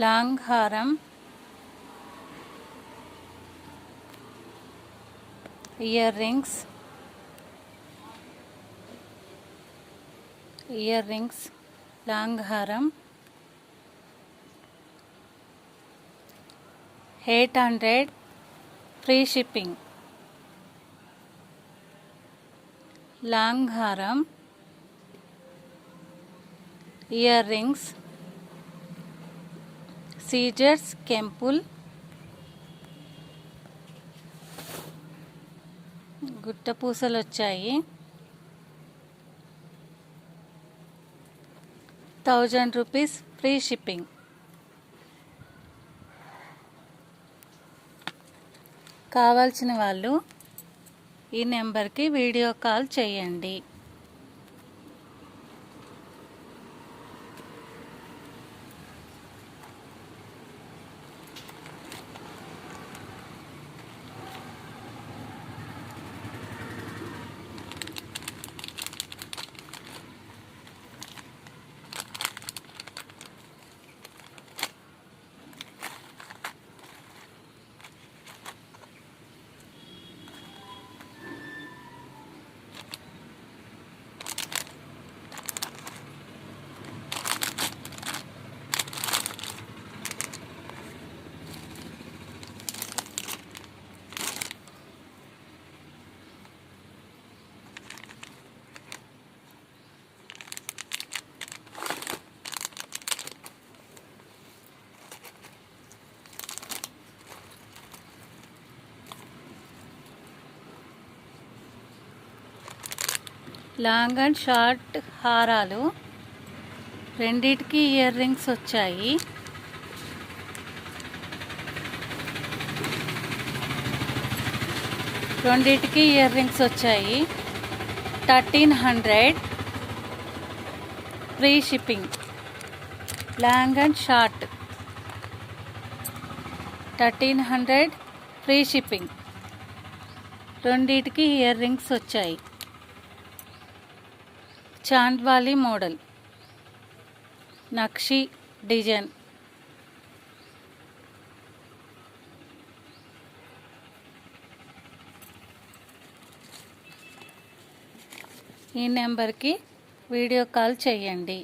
Long హారం earrings. Earrings. Long హారం eight hundred. Free shipping. Long హారం earrings. సీజర్స్ కెంపుల్ గుట్ట పూసలు వచ్చాయి థౌజండ్ రూపీస్ ఫ్రీ షిప్పింగ్. కావాల్సిన వాళ్ళు ఈ నెంబర్కి వీడియో కాల్ చేయండి. లాంగ్ అండ్ షార్ట్ హారాలు. రెండిటికి ఇయర్ రింగ్స్ వచ్చాయి. రెండిటికి ఇయర్ రింగ్స్ వచ్చాయి. Thirteen hundred. Free shipping. Long and short. Thirteen hundred. Free shipping. రెండిటికి ఇయర్ రింగ్స్ వచ్చాయి. చాంద్వాలి మోడల్. నక్షి డిజైన్. ఈ నెంబర్కి వీడియో కాల్ చేయండి.